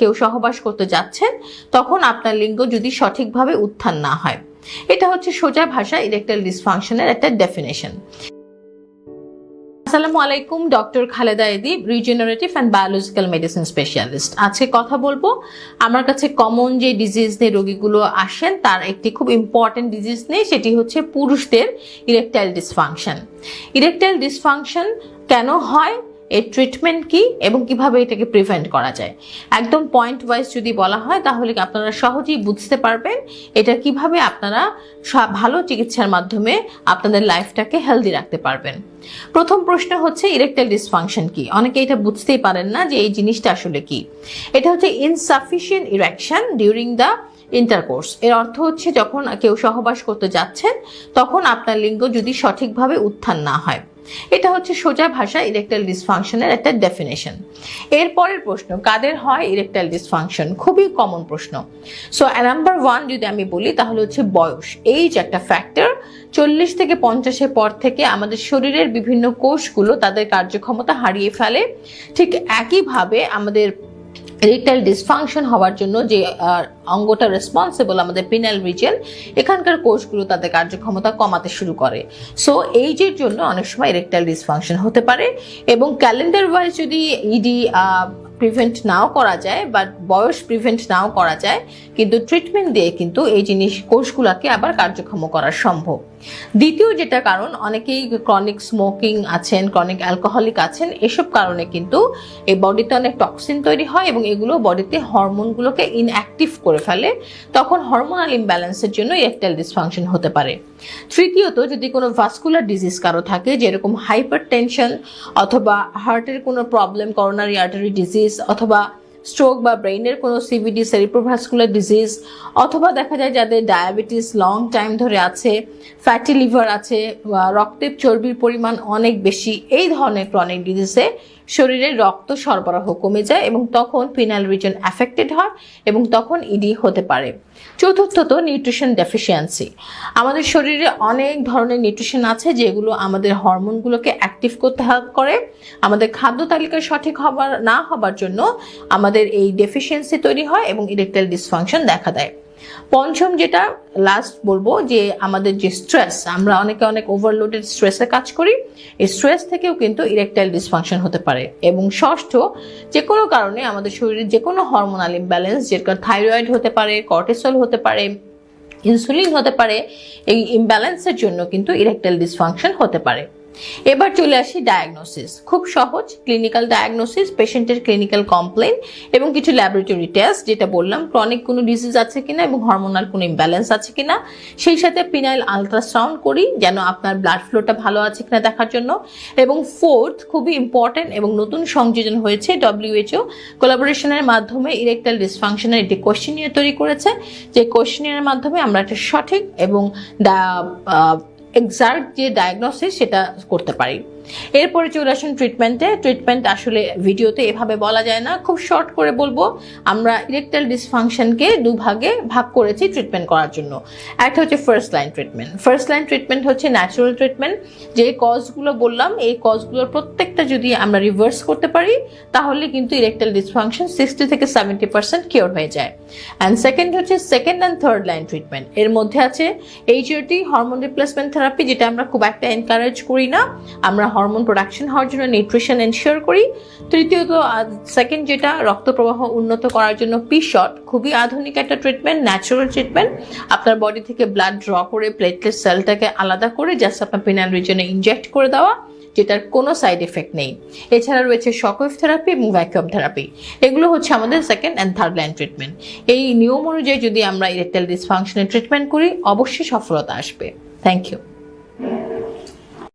কেউ সহবাস করতে যাচ্ছেন, তখন আপনার লিঙ্গ যদি সঠিকভাবে উত্থান না হয়। এটা হচ্ছে সোজা ভাষা ইরেকটাইল ডিসফাংশনের একটা ডেফিনেশন। আসসালামু আলাইকুম, doctor Khaleda Edi, regenerative and biological medicine specialist. আজকে কথা বলব, আমার কাছে কমন যে ডিজিজ নিয়ে রোগীগুলো আসেন, তার একটি খুব ইম্পর্টেন্ট ডিজিজ নেই সেটি হচ্ছে পুরুষদের ইরেকটাইল ডিসফাংশন। ইরেকটাইল ডিসফাংশন কেন হয়? এর ট্রিটমেন্ট কি এবং কীভাবে এটাকে প্রিভেন্ট করা যায়? একদম পয়েন্ট ওয়াইজ যদি বলা হয়, তাহলে আপনারা সহজেই বুঝতে পারবেন এটা কীভাবে আপনারা ভালো চিকিৎসার মাধ্যমে আপনাদের লাইফটাকে হেলদি রাখতে পারবেন। প্রথম প্রশ্ন হচ্ছে ইরেকটাইল ডিসফাংশন কি? অনেকে এটা বুঝতেই পারেন না যে এই জিনিসটা আসলে কি। এটা হচ্ছে insufficient erection during the intercourse এর অর্থ হচ্ছে যখন কেউ সহবাস করতে যাচ্ছেন, তখন আপনার লিঙ্গ যদি সঠিকভাবে উত্থান না হয়। এটা হচ্ছে সোজা ভাষা ইরেকটাইল ডিসফাংশনের একটা ডেফিনেশন এরপরের প্রশ্ন, কাদের হয় ইরেকটাইল ডিসফাংশন খুবই কমন প্রশ্ন। সো নাম্বার ওয়ান যদি আমি বলি, তাহলে হচ্ছে বয়স। এইজ একটা ফ্যাক্টর চল্লিশ থেকে পঞ্চাশের পর থেকে আমাদের শরীরের বিভিন্ন কোষগুলো তাদের কার্যক্ষমতা হারিয়ে ফেলে। ঠিক একইভাবে আমাদের ইরেকটাইল ডিসফাংশন হওয়ার জন্য যে অঙ্গটা রেসপন্সিবল আমাদের পিনাল রিজিয়ন এখানকার কোষগুলো তাদের কার্যক্ষমতা কমাতে শুরু করে। সো এই যে জন্য অনেক সময় ইরেকটাইল ডিসফাংশন হতে পারে এবং ক্যালেন্ডার ওয়াইজ যদি ইডি প্রিভেন্ট নাও করা যায় বা বয়স প্রিভেন্ট নাও করা যায়, কিন্তু ট্রিটমেন্ট দিয়ে কিন্তু এই জিনিস, কোষগুলোকে আবার কার্যক্ষম করা সম্ভব। দ্বিতীয় যেটা কারণ, অনেকেই ক্রনিক স্মোকিং আছেন ক্রনিক অ্যালকোহলিক আছেন, এসব কারণে কিন্তু এই বডিতে অনেক টক্সিন তৈরি হয় এবং এগুলো বডিতে হরমোনগুলোকে ইনঅ্যাক্টিভ করে ফেলে, তখন হরমোনাল ইমব্যালেন্সের জন্য ইরেকটাইল ডিসফাংশন হতে পারে। তৃতীয়ত, যদি কোনো ভাস্কুলার ডিজিজ কারও থাকে, যেরকম হাইপার টেনশন অথবা হার্টের কোনো প্রবলেম করোনারি আর্টারি ডিজিজ অথবা স্ট্রোক বা ব্রেইনের কোনো সিভিডি সেরিপ্রোভাস্কুলার ডিজিজ অথবা দেখা যায় যাদের ডায়াবেটিস লং টাইম ধরে আছে ফ্যাটি লিভার আছে রক্তের চর্বির পরিমাণ অনেক বেশি, এই ধরনের ক্রনিক ডিজিজে শরীরে রক্ত সরবরাহ কমে যায় এবং তখন ফিনাল রিজন অ্যাফেক্টেড হয় এবং তখন ইডি হতে পারে। চতুর্থত নিউট্রিশন ডেফিসিয়েন্সি আমাদের শরীরে অনেক ধরনের নিউট্রিশন আছে যেগুলো আমাদের হরমোনগুলোকে অ্যাক্টিভ করতে হেল্প করে। আমাদের খাদ্য তালিকা সঠিক হবার, না হবার জন্য আমাদের এই ডেফিসিয়েন্সি তৈরি হয় এবং ইরেকটাইল ডিসফাংশন দেখা দেয়। পঞ্চম যেটা লাস্ট বলব যে আমাদের যে স্ট্রেস আমরা অনেকে অনেক ওভারলোডেড স্ট্রেসে কাজ করি, এই স্ট্রেস থেকেও কিন্তু ইরেকটাইল ডিসফাংশন হতে পারে। এবং ষষ্ঠ যে কোনো কারণে আমাদের শরীরে যে কোনো হরমোনাল ইমব্যালেন্স যেটা থাইরয়েড হতে পারে কর্টিসল হতে পারে ইনসুলিন হতে পারে, এই ইমব্যালেন্সের জন্য কিন্তু ইরেকটাইল ডিসফাংশন হতে পারে। এবার চলে আসি ডায়াগনোসিস খুব সহজ ক্লিনিক্যাল ডায়াগনোসিস পেশেন্টের ক্লিনিক্যাল কমপ্লেন এবং কিছু ল্যাবরেটরি টেস্ট যেটা বললাম ক্রনিক কোনো ডিজিজ আছে কিনা এবং হরমোনাল কোনো ইমব্যালেন্স আছে কিনা। সেই সাথে পিনাইল আলট্রাসাউন্ড করি, যেন আপনার ব্লাড ফ্লোটা ভালো আছে কিনা দেখার জন্য। এবং ফোর্থ খুবই ইম্পর্টেন্ট এবং নতুন সংযোজন হয়েছে ডব্লিউএইচও কোলাবোরেশনের মাধ্যমে ইরেকটাইল ডিসফাংশনের একটি কোশ্চেনিয়ার তৈরি করেছে। যে কোশ্চেনিয়ারের মাধ্যমে আমরা একটা সঠিক এবং এক্সাক্ট যে ডায়াগনোসিস সেটা করতে পারি। এরপরে চলে আসুন ট্রিটমেন্টে ট্রিটমেন্ট আসলে ভিডিওতে এভাবে বলা যায় না। খুব শর্ট করে বলব, আমরা ইরেকটাইল ডিসফাংশনকে দুভাগে ভাগ করেছি ট্রিটমেন্ট করার জন্য। একটা হচ্ছে first line treatment first line treatment হচ্ছে ন্যাচারাল ট্রিটমেন্ট যে কজগুলো বললাম, এই কজগুলোর প্রত্যেকটা যদি আমরা রিভার্স করতে পারি, তাহলে কিন্তু ইরেকটাইল ডিসফাংশন সিক্সটি থেকে সেভেন্টি পার্সেন্ট কিওর হয়ে যায়। অ্যান্ড সেকেন্ড হচ্ছে second and third line treatment এর মধ্যে আছে এইচআরটি হরমোন রিপ্লেসমেন্ট থেরাপি যেটা আমরা খুব একটা এনকারেজ করি না। আমরা হরমোন প্রোডাকশন হওয়ার জন্য নিউট্রিশন এনশিওর করি। তৃতীয়ত সেকেন্ড যেটা রক্ত প্রবাহ উন্নত করার জন্য পি শট খুবই আধুনিক একটা ট্রিটমেন্ট ন্যাচারাল ট্রিটমেন্ট আপনার বডি থেকে ব্লাড ড্র করে প্লেটলেট সেলটাকে আলাদা করে জাস্ট আপনার পিনাল রিজনে ইনজেক্ট করে দেওয়া, যেটার কোনো সাইড এফেক্ট নেই। এছাড়া রয়েছে শকওয়েভ থেরাপি এবং ভ্যাকুয়াম থেরাপি এগুলো হচ্ছে আমাদের second and third line treatment এই নিয়ম অনুযায়ী যদি আমরা ইরেকটাইল ডিসফাংশনের ট্রিটমেন্ট করি, অবশ্যই সফলতা আসবে। Thank you